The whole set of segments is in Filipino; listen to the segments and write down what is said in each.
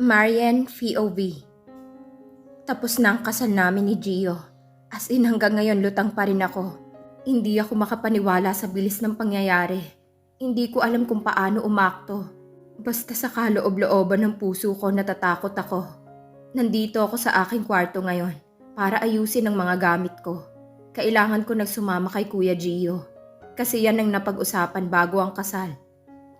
Marian POV Tapos na ang kasal namin ni Gio. As in hanggang ngayon lutang pa rin ako. Hindi ako makapaniwala sa bilis ng pangyayari. Hindi ko alam kung paano umakto. Basta sa kaloob-looban ng puso ko natatakot ako. Nandito ako sa aking kwarto ngayon para ayusin ang mga gamit ko. Kailangan ko nagsumama kay Kuya Gio. Kasi yan ang napag-usapan bago ang kasal.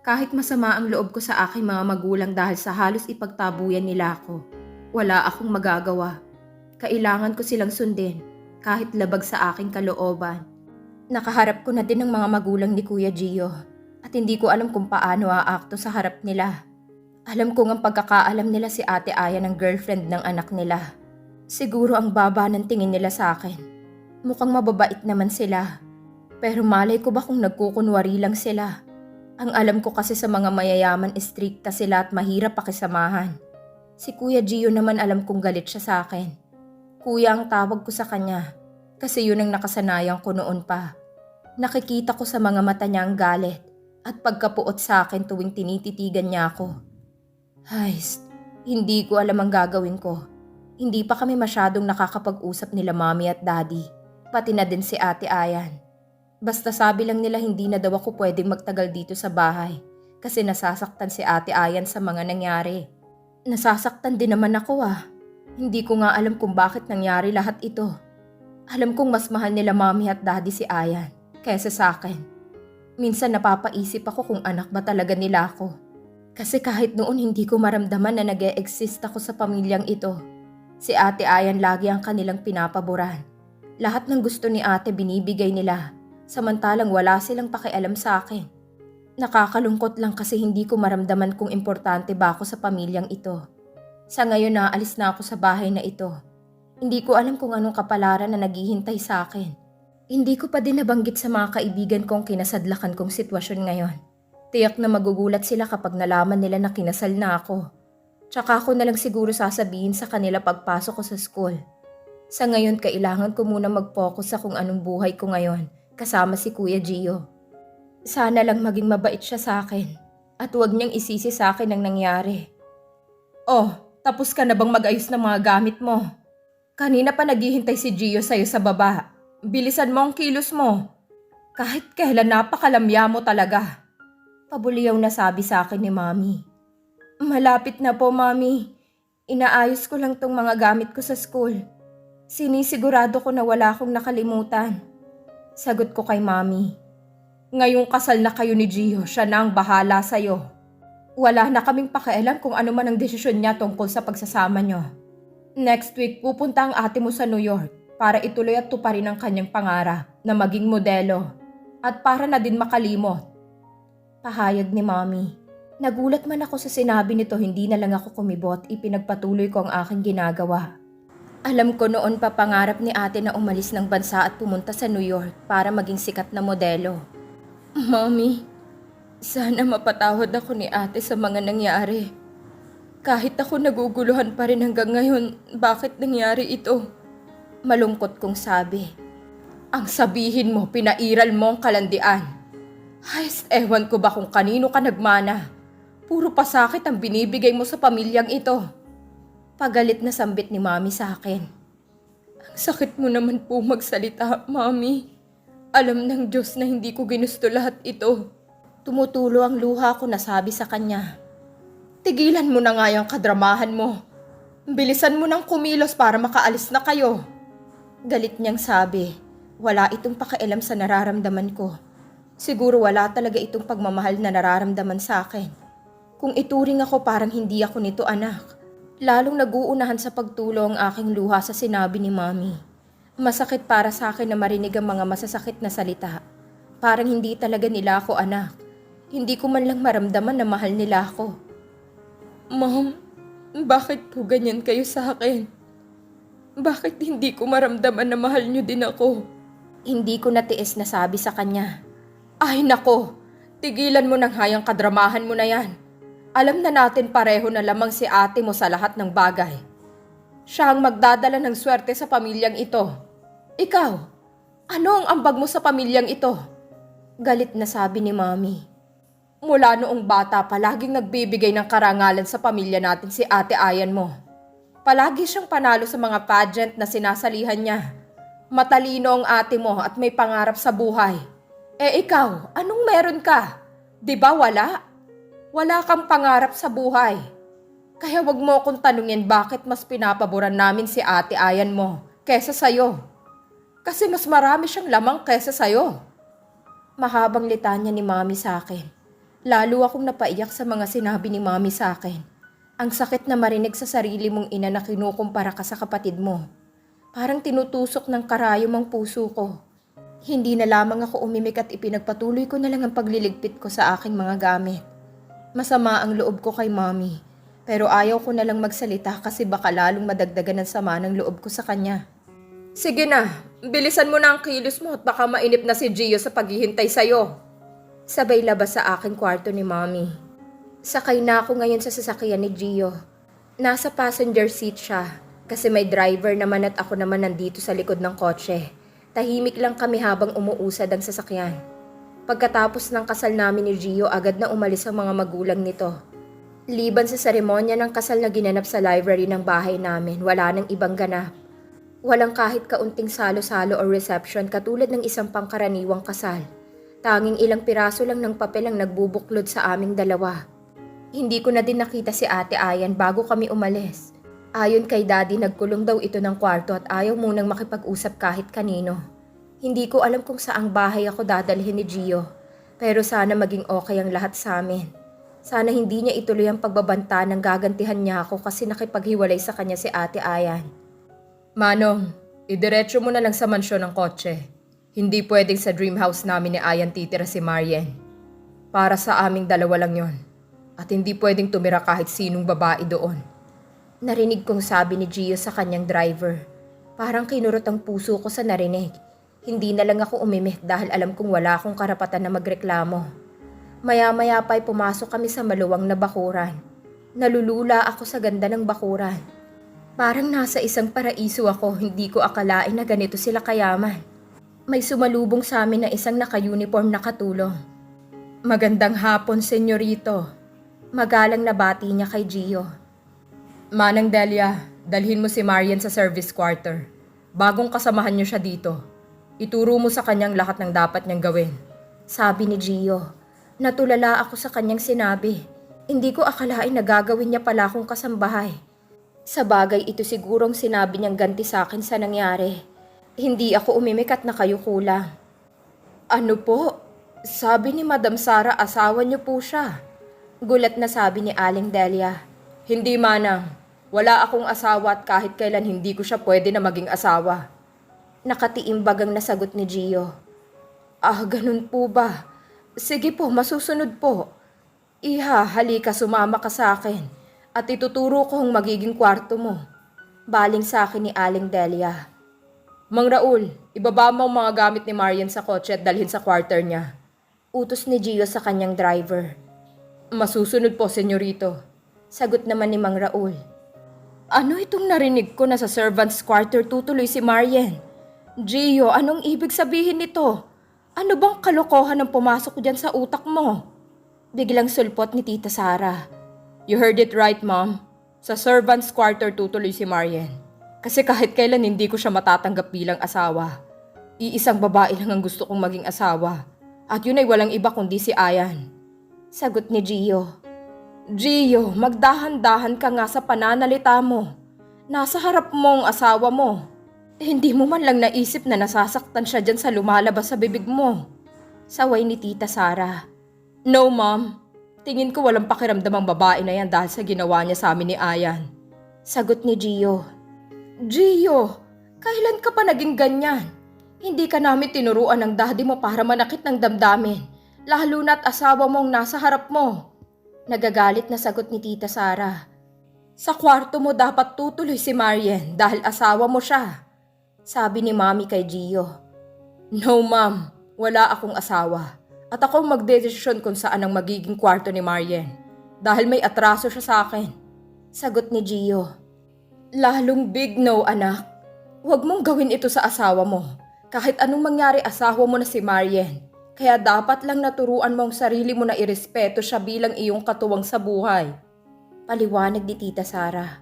Kahit masama ang loob ko sa aking mga magulang dahil sa halos ipagtabuyan nila ako, wala akong magagawa. Kailangan ko silang sundin kahit labag sa aking kalooban. Nakaharap ko na din ang mga magulang ni Kuya Gio at hindi ko alam kung paano aakto sa harap nila. Alam kong ang pagkakaalam nila si Ate Aya ng girlfriend ng anak nila. Siguro ang baba ng tingin nila sa akin. Mukhang mababait naman sila. Pero malay ko ba kung nagkukunwari lang sila? Ang alam ko kasi sa mga mayayaman istrikta sila at mahirap pakisamahan. Si Kuya Gio naman alam kong galit siya sa akin. Kuya ang tawag ko sa kanya kasi yun ang nakasanayan ko noon pa. Nakikita ko sa mga mata niya ang galit at pagkapuot sa akin tuwing tinititigan niya ako. Ay, hindi ko alam ang gagawin ko. Hindi pa kami masyadong nakakapag-usap nila mami at daddy, pati na din si ate Ayan. Basta sabi lang nila hindi na daw ako pwedeng magtagal dito sa bahay kasi nasasaktan si ate Ayan sa mga nangyari. Nasasaktan din naman ako ah. Hindi ko nga alam kung bakit nangyari lahat ito. Alam kong mas mahal nila mami at daddy si Ayan kaysa sa akin. Minsan napapaisip ako kung anak ba talaga nila ako. Kasi kahit noon hindi ko maramdaman na nag exist ako sa pamilyang ito. Si ate Ayan lagi ang kanilang pinapaboran. Lahat ng gusto ni ate binibigay nila samantalang wala silang pakialam sa akin. Nakakalungkot lang kasi hindi ko maramdaman kung importante ba ako sa pamilyang ito. Sa ngayon naalis na ako sa bahay na ito. Hindi ko alam kung anong kapalaran na naghihintay sa akin. Hindi ko pa din nabanggit sa mga kaibigan kong kinasadlakan kong sitwasyon ngayon. Tiyak na magugulat sila kapag nalaman nila na kinasal na ako. Tsaka ako na lang siguro sasabihin sa kanila pagpasok ko sa school. Sa ngayon kailangan ko muna mag-focus sa kung anong buhay ko ngayon kasama si Kuya Gio. Sana lang maging mabait siya sa akin at huwag niyang isisi sa akin ang nangyari. Oh, tapos ka na bang mag-ayos ng mga gamit mo? Kanina pa naghihintay si Gio sa'yo sa baba. Bilisan mo ang kilos mo. Kahit kailan napakalamya mo talaga. Pabuliyaw na sabi sa akin ni Mami. Malapit na po, Mami. Inaayos ko lang tong mga gamit ko sa school. Sinisigurado ko na wala akong nakalimutan. Sagot ko kay Mami. Ngayong kasal na kayo ni Gio, siya na ang bahala sa'yo. Wala na kaming pakialam kung ano man ang desisyon niya tungkol sa pagsasama niyo. Next week, pupunta ang ate mo sa New York para ituloy at tuparin ang kanyang pangarap na maging modelo at para na din makalimot. Pahayag ni Mami. Nagulat man ako sa sinabi nito hindi na lang ako kumibot ipinagpatuloy ko ang aking ginagawa. Alam ko noon pa pangarap ni ate na umalis ng bansa at pumunta sa New York para maging sikat na modelo. Mami, sana mapatawad ako ni ate sa mga nangyari. Kahit ako naguguluhan pa rin hanggang ngayon, bakit nangyari ito? Malungkot kong sabi. Ang sabihin mo, pinairal mo ang kalandian. Ay, ewan ko ba kung kanino ka nagmana. Puro pasakit ang binibigay mo sa pamilyang ito. Pagalit na sambit ni Mami sa akin. Ang sakit mo naman po magsalita, Mami. Alam ng Diyos na hindi ko ginusto lahat ito. Tumutulo ang luha ko na sabi sa kanya. Tigilan mo na nga yung kadramahan mo. Bilisan mo ng kumilos para makaalis na kayo. Galit niyang sabi, wala itong pakialam sa nararamdaman ko. Siguro wala talaga itong pagmamahal na nararamdaman sa akin. Kung ituring ako parang hindi ako nito anak. Lalong naguunahan sa pagtulong ang aking luha sa sinabi ni Mami. Masakit para sa akin na marinig ang mga masasakit na salita. Parang hindi talaga nila ako anak. Hindi ko man lang maramdaman na mahal nila ako. Mom, bakit po ganyan kayo sa akin? Bakit hindi ko maramdaman na mahal niyo din ako? Hindi ko natiis na sabi sa kanya. Ay nako, tigilan mo ng hayang kadramahan mo na yan. Alam na natin pareho na lamang si ate mo sa lahat ng bagay. Siya ang magdadala ng swerte sa pamilyang ito. Ikaw, ano ang ambag mo sa pamilyang ito? Galit na sabi ni Mami. Mula noong bata pa, laging nagbibigay ng karangalan sa pamilya natin si ate Ayan mo. Palagi siyang panalo sa mga pageant na sinasalihan niya. Matalino ang ate mo at may pangarap sa buhay. Eh ikaw, anong meron ka? Di ba wala? Wala kang pangarap sa buhay. Kaya wag mo akong tanungin bakit mas pinapaboran namin si ate Ayan mo kesa sa'yo. Kasi mas marami siyang lamang kesa sa'yo. Mahabang litanya ni mami sa akin. Lalo akong napaiyak sa mga sinabi ni mami sa akin. Ang sakit na marinig sa sarili mong ina na kinukumpara ka sa kapatid mo. Parang tinutusok ng karayom ang puso ko. Hindi na lamang ako umimik at ipinagpatuloy ko na lang ang pagliligpit ko sa aking mga gamit. Masama ang loob ko kay mami. Pero ayaw ko na lang magsalita kasi baka lalong madagdagan ang sama ng loob ko sa kanya. Sige na, bilisan mo na ang kilos mo at baka mainip na si Gio sa paghihintay sa'yo. Sabay labas sa aking kwarto ni Mommy. Sakay na ako ngayon sa sasakyan ni Gio. Nasa passenger seat siya kasi may driver naman at ako naman nandito sa likod ng kotse. Tahimik lang kami habang umuusad ang sasakyan. Pagkatapos ng kasal namin ni Gio, agad na umalis ang mga magulang nito. Liban sa seremonya ng kasal na ginanap sa library ng bahay namin, wala nang ibang ganap. Walang kahit kaunting salo-salo o reception katulad ng isang pangkaraniwang kasal. Tanging ilang piraso lang ng papel ang nagbubuklod sa aming dalawa. Hindi ko na din nakita si Ate Ayan bago kami umalis. Ayon kay Daddy, nagkulong daw ito ng kwarto at ayaw munang makipag-usap kahit kanino. Hindi ko alam kung saang bahay ako dadalhin ni Gio. Pero sana maging okay ang lahat sa amin. Sana hindi niya ituloy ang pagbabanta nang gagantihan niya ako kasi nakipaghiwalay sa kanya si Ate Ayan. Manong, idiretso mo na lang sa mansyon ng kotse. Hindi pwedeng sa dream house namin ni Ayan titira si Marian. Para sa aming dalawa lang yon. At hindi pwedeng tumira kahit sinong babae doon. Narinig kong sabi ni Gio sa kanyang driver. Parang kinurot ang puso ko sa narinig. Hindi na lang ako umimik dahil alam kong wala akong karapatan na magreklamo. Maya-maya pa'y pumasok kami sa maluwang na bakuran. Nalulula ako sa ganda ng bakuran. Parang nasa isang paraiso ako, hindi ko akalain na ganito sila kayaman. May sumalubong sa amin na isang naka-uniform na katulong. Magandang hapon, senyorito. Magalang na bati niya kay Gio. Manang Delia, dalhin mo si Marian sa service quarter. Bagong kasamahan niyo siya dito. Ituro mo sa kanyang lahat ng dapat niyang gawin. Sabi ni Gio. Natulala ako sa kanyang sinabi. Hindi ko akalain na gagawin niya pala akong kasambahay. Sa bagay ito sigurong sinabi niyang ganti sa akin sa nangyari. Hindi ako umimik at nakayo kulang. Ano po? Sabi ni Madam Sara asawa niyo po siya. Gulat na sabi ni Aling Delia. Hindi manang. Wala akong asawa at kahit kailan hindi ko siya pwede na maging asawa. Nakatiimbagang nasagot ni Gio. Ah, ganun po ba? Sige po, masusunod po. Iha, halika sumama ka sa akin at ituturo ko ang magiging kwarto mo. Baling sa akin ni Aling Delia. Mang Raul, ibaba mo ang mga gamit ni Marian sa kotse at dalhin sa quarter niya. Utos ni Gio sa kanyang driver. Masusunod po, senyorito. Sagot naman ni Mang Raul. Ano itong narinig ko na sa servant's quarter tutuloy si Marian? Gio, anong ibig sabihin nito? Ano bang kalokohan ang pumasok dyan sa utak mo? Biglang sulpot ni Tita Sara. You heard it right, Mom. Sa servant's quarter tutuloy si Marian. Kasi kahit kailan hindi ko siya matatanggap bilang asawa. Iisang babae lang ang gusto kong maging asawa. At yun ay walang iba kundi si Ayan. Sagot ni Gio. Gio, magdahan-dahan ka nga sa pananalita mo. Nasa harap mo ang asawa mo. Hindi mo man lang naisip na nasasaktan siya dyan sa lumalabas sa bibig mo. Saway ni Tita Sara. No, Mom. Tingin ko walang pakiramdam ang babae na yan dahil sa ginawa niya sa amin ni Ayan. Sagot ni Gio. Gio, kailan ka pa naging ganyan? Hindi ka namin tinuruan ng daddy mo para manakit ng damdamin. Lalo na't asawa mong nasa harap mo. Nagagalit na sagot ni Tita Sara. Sa kwarto mo dapat tutuloy si Marian dahil asawa mo siya. Sabi ni Mami kay Gio. No ma'am, wala akong asawa. At ako magdedesisyon kung saan ang magiging kwarto ni Marian. Dahil may atraso siya sa akin. Sagot ni Gio. Lalong big no anak. Huwag mong gawin ito sa asawa mo. Kahit anong mangyari asawa mo na si Marian. Kaya dapat lang naturuan mo ang sarili mo na irespeto siya bilang iyong katuwang sa buhay. Paliwanag ni Tita Sara.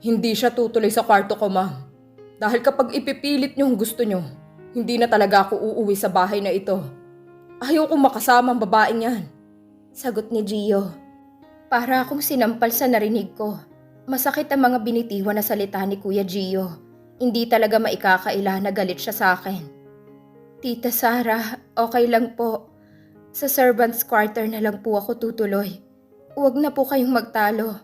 Hindi siya tutuloy sa kwarto ko, ma'am. Dahil kapag ipipilit niyo ang gusto niyo, hindi na talaga ako uuwi sa bahay na ito. Ayaw kong makasama ang babaeng yan. Sagot ni Gio. Para akong sinampal sa narinig ko. Masakit ang mga binitiwan na salita ni Kuya Gio. Hindi talaga maikakaila na galit siya sa akin. Tita Sara, okay lang po. Sa servant's quarter na lang po ako tutuloy. Huwag na po kayong magtalo.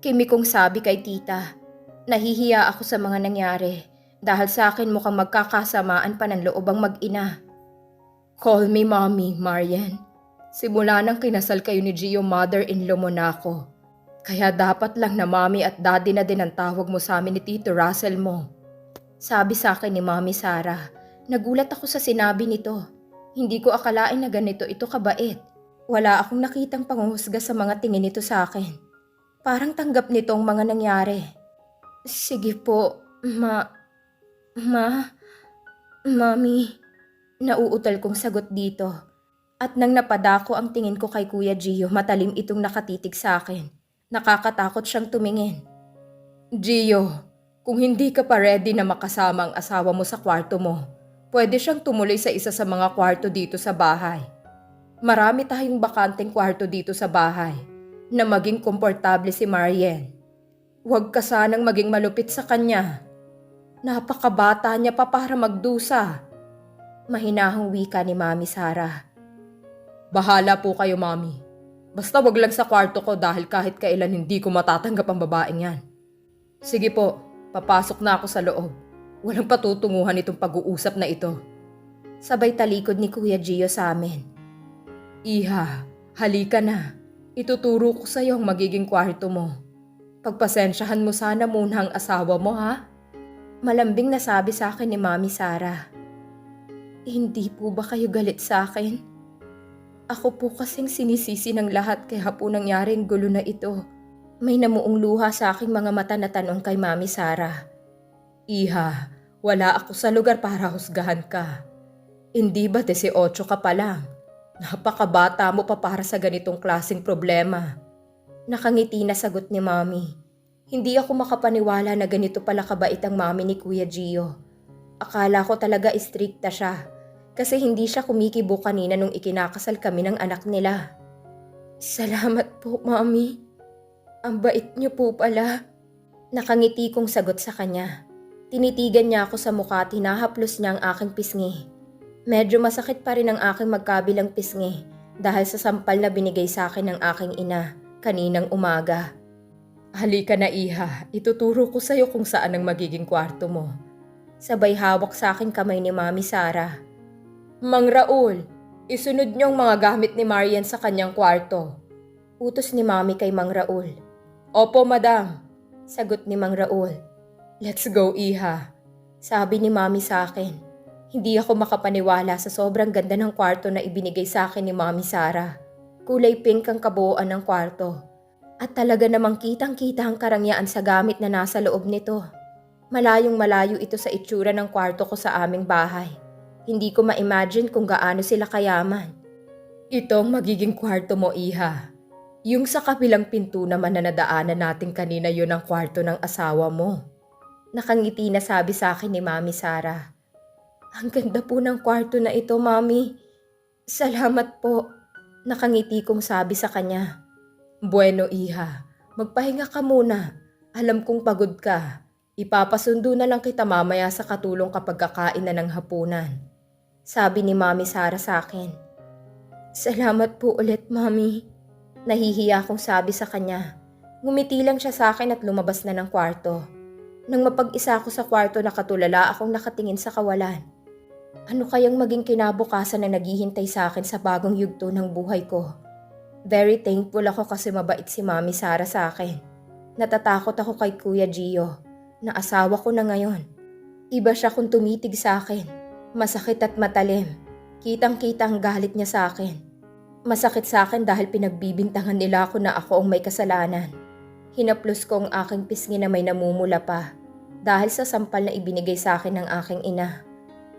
Kimi kong sabi kay tita. Nahihiya ako sa mga nangyari dahil sa akin mukhang magkakasamaan pa ng loob ang mag-ina. Call me mommy, Marian. Simula nang kinasal kayo ni Gio, mother-in-law mo na ako. Kaya dapat lang na mommy at daddy na din ang tawag mo sa amin ni Tito Russell mo. Sabi sa akin ni Mommy Sarah Nagulat ako sa sinabi nito. Hindi ko akalain na ganito ito kabait. Wala akong nakitang panguhusga sa mga tingin nito sa akin. Parang tanggap nitong mga nangyari. Sige po, ma... Ma... Mami... Nauutal kong sagot dito. At nang napadako ang tingin ko kay Kuya Gio, matalim itong nakatitig sa akin. Nakakatakot siyang tumingin. Gio, kung hindi ka pa ready na makasama ang asawa mo sa kwarto mo, pwede siyang tumuloy sa isa sa mga kwarto dito sa bahay. Marami tayong bakanteng kwarto dito sa bahay na maging komportable si Marian. Huwag ka sanang maging malupit sa kanya. Napakabata niya pa para magdusa. Mahinahong wika ni Mami Sarah. Bahala po kayo, Mami. Basta wag lang sa kwarto ko dahil kahit kailan hindi ko matatanggap ang babaeng yan. Sige po, papasok na ako sa loob. Walang patutunguhan itong pag-uusap na ito. Sabay talikod ni Kuya Gio sa amin. Iha, halika na. Ituturo ko sa iyo ang magiging kwarto mo. Pagpasensyahan mo sana muna ang asawa mo ha. Malambing na sabi sa akin ni Mami Sarah. Hindi po ba kayo galit sa akin? Ako po kasing sinisisi ng lahat kaya po nangyari ang gulo na ito. May namuong luha sa aking mga mata na tanong kay Mami Sarah. Iha, wala ako sa lugar para husgahan ka. Hindi ba 18 ka pa lang? Napakabata mo pa para sa ganitong klasing problema. Nakangiti na sagot ni Mami. Hindi ako makapaniwala na ganito pala kabait ang mami ni Kuya Gio. Akala ko talaga istrikta siya kasi hindi siya kumikibo kanina nung ikinakasal kami ng anak nila. Salamat po, Mami. Ang bait niyo po pala. Nakangiti kong sagot sa kanya. Tinitigan niya ako sa mukha at hinahaplos niya ang aking pisngi. Medyo masakit pa rin ang aking magkabilang pisngi dahil sa sampal na binigay sa akin ng aking ina kaninang umaga. Halika na iha, ituturo ko sa'yo kung saan ang magiging kwarto mo. Sabay hawak sa akin kamay ni Mami Sara. Mang Raul, isunod niyong mga gamit ni Marian sa kanyang kwarto. Utos ni Mami kay Mang Raul. Opo, madam. Sagot ni Mang Raul. Let's go, iha. Sabi ni Mami sa akin. Hindi ako makapaniwala sa sobrang ganda ng kwarto na ibinigay sa akin ni Mami Sara. Kulay pink ang kabuuan ng kwarto. At talaga namang kitang-kita ang karangyaan sa gamit na nasa loob nito. Malayong malayo ito sa itsura ng kwarto ko sa aming bahay. Hindi ko ma-imagine kung gaano sila kayaman. Ito ang magiging kwarto mo, Iha. Yung sa kabilang pinto naman na nadaanan natin kanina yun ang kwarto ng asawa mo. Nakangiti na sabi sa akin ni Mami Sara. Ang ganda po ng kwarto na ito, Mami. Salamat po. Nakangiti kong sabi sa kanya. Bueno, Iha. Magpahinga ka muna. Alam kong pagod ka. Ipapasundo na lang kita mamaya sa katulong kapag kakain na ng hapunan. Sabi ni Mami Sara sa akin. Salamat po ulit, Mami. Nahihiya akong sabi sa kanya. Ngumiti lang siya sa akin at lumabas na ng kwarto. Nang mapag-isa ako sa kwarto nakatulala akong nakatingin sa kawalan. Ano kayang maging kinabukasan na naghihintay sa akin sa bagong yugto ng buhay ko? Very thankful ako kasi mabait si Mami Sara sa akin. Natatakot ako kay Kuya Gio, na asawa ko na ngayon. Iba siya kung tumitig sa akin. Masakit at matalim. Kitang-kita ang galit niya sa akin. Masakit sa akin dahil pinagbibintangan nila ako na ako ang may kasalanan. Hinaplos ko ang aking pisngi na may namumula pa dahil sa sampal na ibinigay sa akin ng aking ina.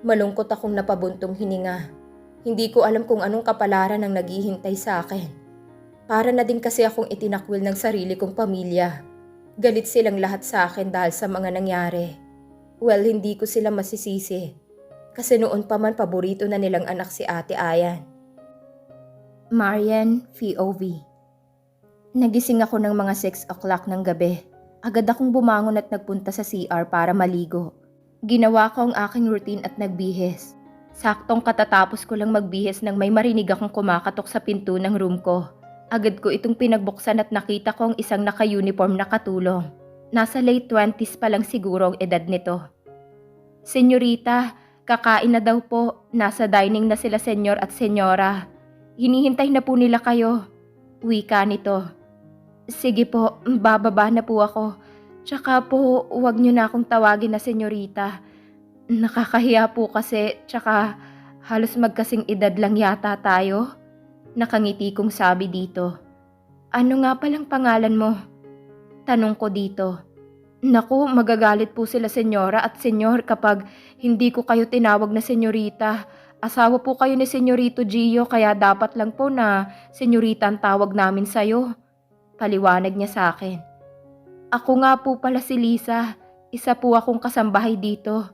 Malungkot akong napabuntong hininga. Hindi ko alam kung anong kapalaran ang naghihintay sa akin. Para na din kasi akong itinakwil ng sarili kong pamilya. Galit silang lahat sa akin dahil sa mga nangyari. Well, hindi ko sila masisisi. Kasi noon pa man paborito na nilang anak si Ate Ayan. Marian VOV Nagising ako ng mga 6 o'clock ng gabi. Agad akong bumangon at nagpunta sa CR para maligo. Ginawa ko ang aking routine at nagbihis. Saktong katatapos ko lang magbihis nang may marinig akong kumakatok sa pinto ng room ko. Agad ko itong pinagbuksan at nakita ko ang isang naka-uniform na katulong. Nasa late 20s pa lang siguro ang edad nito. Senyorita, kakain na daw po. Nasa dining na sila senyor at senyora. Hinihintay na po nila kayo. Wika nito. Sige po, bababa na po ako. Tsaka po, huwag niyo na akong tawagin na senyorita. Nakakahiya po kasi, tsaka halos magkasing edad lang yata tayo. Nakangiti kong sabi dito. Ano nga palang pangalan mo? Tanong ko dito. Naku, magagalit po sila senyora at senyor kapag hindi ko kayo tinawag na senyorita. Asawa po kayo ni Senyorito Gio kaya dapat lang po na senyorita ang tawag namin sa'yo. Paliwanag niya sa akin. Ako nga po pala si Lisa. Isa po akong kasambahay dito.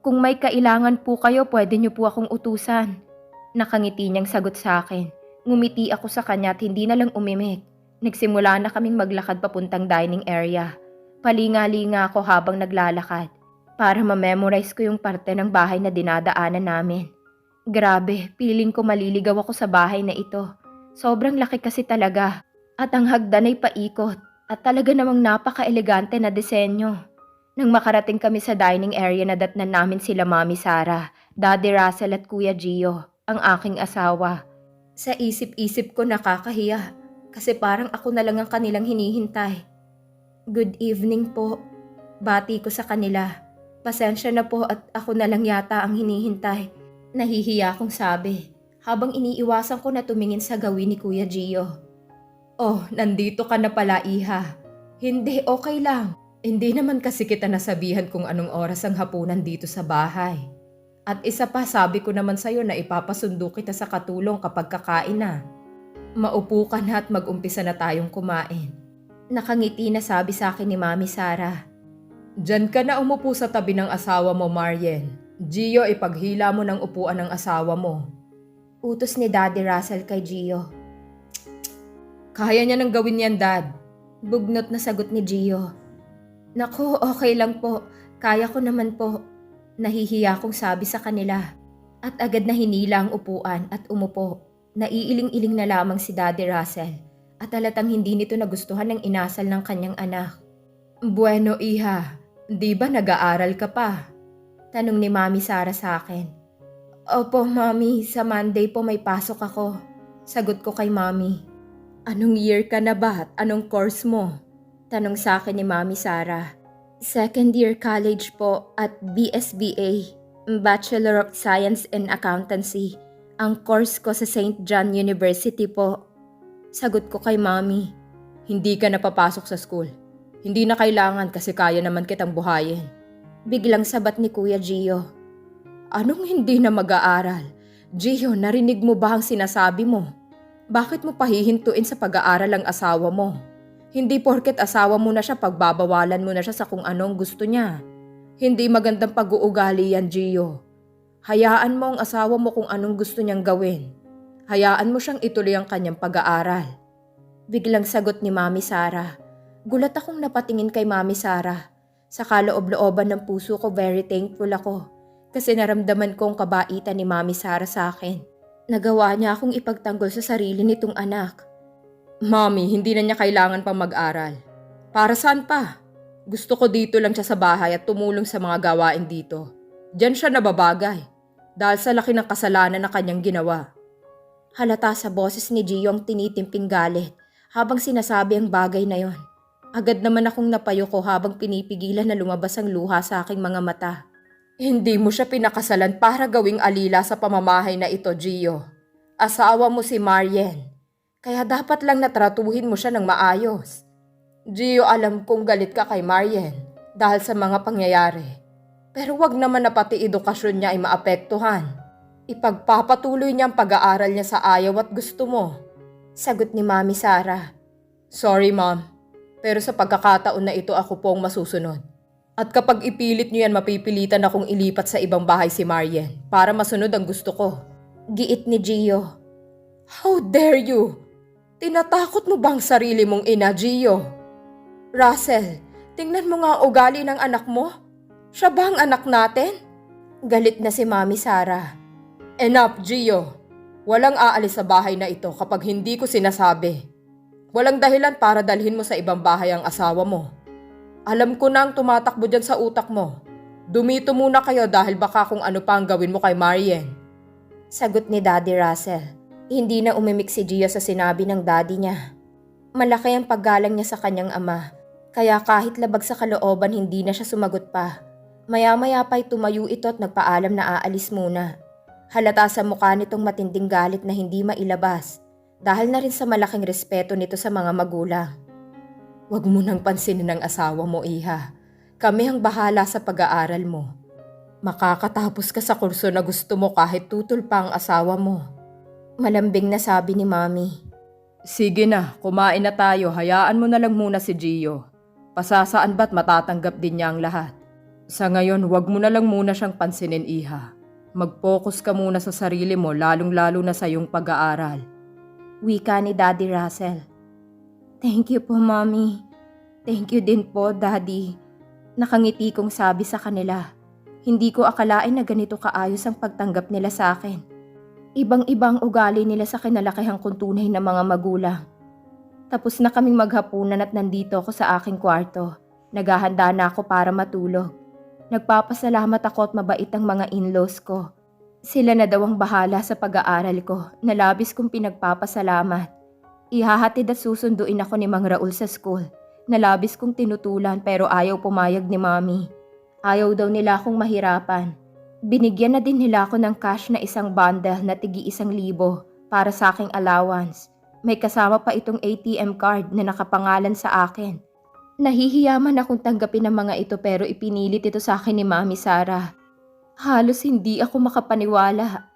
Kung may kailangan po kayo, pwede niyo po akong utusan. Nakangiti niyang sagot sa akin. Ngumiti ako sa kanya at hindi na lang umimik. Nagsimula na kaming maglakad papuntang dining area. Palinga-linga ako habang naglalakad para ma-memorize ko yung parte ng bahay na dinadaanan namin. Grabe, feeling ko maliligaw ako sa bahay na ito. Sobrang laki kasi talaga. At ang hagdan ay paikot. At talaga namang napaka-elegante na disenyo. Nang makarating kami sa dining area na datnan namin sila Mami Sara, Daddy Russell at Kuya Gio, ang aking asawa. Sa isip-isip ko nakakahiya kasi parang ako na lang ang kanilang hinihintay. Good evening po. Bati ko sa kanila. Pasensya na po at ako na lang yata ang hinihintay. Nahihiya kong sabi habang iniiwasan ko na tumingin sa gawin ni Kuya Gio. Oh, nandito ka na pala iha. Hindi, okay lang. Hindi naman kasi kita nasabihan kung anong oras ang hapunan dito sa bahay. At isa pa sabi ko naman sa'yo na ipapasundo kita sa katulong kapag kakain na. Maupo ka na at mag-umpisa na tayong kumain. Nakangiti na sabi sa akin ni Mami Sara. Diyan ka na umupo sa tabi ng asawa mo, Marian. Gio, ipaghila mo ng upuan ng asawa mo. Utos ni Daddy Russell kay Gio. Kaya niya nang gawin yan, Dad. Bugnot na sagot ni Gio. Naku, okay lang po. Kaya ko naman po. Nahihiya kong sabi sa kanila. At agad na hinila ang upuan at umupo. Naiiling-iling na lamang si Daddy Russell. At halatang hindi nito nagustuhan ng inasal ng kanyang anak. Bueno, iha. Di ba nag-aaral ka pa? Tanong ni Mami Sara sa akin. Opo, Mami. Sa Monday po may pasok ako. Sagot ko kay Mami. Anong year ka na ba at anong course mo? Tanong sa akin ni Mami Sara. Second year college po at BSBA, Bachelor of Science in Accountancy. Ang course ko sa St. John University po. Sagot ko kay Mami. Hindi ka napapasok sa school. Hindi na kailangan kasi kaya naman kitang buhayin. Biglang sabat ni Kuya Gio. Anong hindi na mag-aaral? Gio, narinig mo ba ang sinasabi mo? Bakit mo pahihintuin sa pag-aaral ang asawa mo? Hindi porket asawa mo na siya pagbabawalan mo na siya sa kung anong gusto niya. Hindi magandang pag-uugali yan, Gio. Hayaan mo ang asawa mo kung anong gusto niyang gawin. Hayaan mo siyang ituloy ang kanyang pag-aaral. Biglang sagot ni Mami Sara. Gulat akong napatingin kay Mami Sara. Sa kaloob-looban ng puso ko, very thankful ako. Kasi naramdaman ko ang kabaitan ni Mami Sara sa akin. Nagawa niya akong ipagtanggol sa sarili nitong anak. Mami, hindi na niya kailangan pang mag-aral. Para saan pa? Gusto ko dito lang siya sa bahay at tumulong sa mga gawain dito. Diyan siya nababagay. Dahil sa laki ng kasalanan na kanyang ginawa. Halata sa boses ni Gio ang tinitimping galit habang sinasabi ang bagay na yon. Agad naman akong napayo ko habang pinipigilan na lumabas ang luha sa aking mga mata. Hindi mo siya pinakasalan para gawing alila sa pamamahay na ito, Gio. Asawa mo si Marian. Kaya dapat lang natratuhin mo siya ng maayos. Gio, alam kong galit ka kay Marian dahil sa mga pangyayari. Pero wag naman na pati edukasyon niya ay maapektuhan. Ipagpapatuloy niya ang pag-aaral niya sa ayaw at gusto mo. Sagot ni Mami Sara. Sorry, Mom. Pero sa pagkakataon na ito ako po ang masusunod. At kapag ipilit niyo yan, mapipilitan akong ilipat sa ibang bahay si Marian para masunod ang gusto ko. Giit ni Gio. How dare you? Tinatakot mo bang sarili mong ina, Gio? Russell, tingnan mo nga ugali ng anak mo. Siya ba ang anak natin? Galit na si Mami Sara. Enough, Gio. Walang aalis sa bahay na ito kapag hindi ko sinasabi. Walang dahilan para dalhin mo sa ibang bahay ang asawa mo. Alam ko na ang tumatakbo dyan sa utak mo. Dumito muna kayo dahil baka kung ano pa ang gawin mo kay Marian. Sagot ni Daddy Russell. Hindi na umimik si Gio sa sinabi ng daddy niya. Malaki ang paggalang niya sa kanyang ama, kaya kahit labag sa kalooban hindi na siya sumagot pa. Maya-maya pa'y tumayo ito at nagpaalam na aalis muna. Halata sa mukha nitong matinding galit na hindi mailabas dahil na rin sa malaking respeto nito sa mga magulang. Huwag mo nang pansinin ng asawa mo, Iha. Kami ang bahala sa pag-aaral mo. Makakatapos ka sa kurso na gusto mo kahit tutol pa ang asawa mo. Malambing na sabi ni Mami. Sige na, kumain na tayo. Hayaan mo na lang muna si Gio. Pasasaan ba't matatanggap din niya ang lahat? Sa ngayon, wag mo na lang muna siyang pansinin, Iha. Mag-focus ka muna sa sarili mo, lalong-lalo na sa iyong pag-aaral. Wika ni Daddy Russell. Thank you po, Mommy. Thank you din po, Daddy. Nakangiti kong sabi sa kanila. Hindi ko akalain na ganito kaayos ang pagtanggap nila sa akin. Ibang-ibang ugali nila sa kinalakihang kong tunay na mga magulang. Tapos na kaming maghapunan at nandito ako sa aking kwarto. Naghahanda na ako para matulog. Nagpapasalamat ako at mabait ang mga in-laws ko. Sila na daw ang bahala sa pag-aaral ko na labis kong pinagpapasalamat. Ihahatid at susunduin ako ni Mang Raul sa school na labis kong tinutulan pero ayaw pumayag ni Mami. Ayaw daw nila akong mahirapan. Binigyan na din nila ako ng cash na isang bundle na tigi isang libo para sa aking allowance. May kasama pa itong ATM card na nakapangalan sa akin. Nahihiyaman akong tanggapin ang mga ito pero ipinilit ito sa akin ni Mami Sara. Halos hindi ako makapaniwala.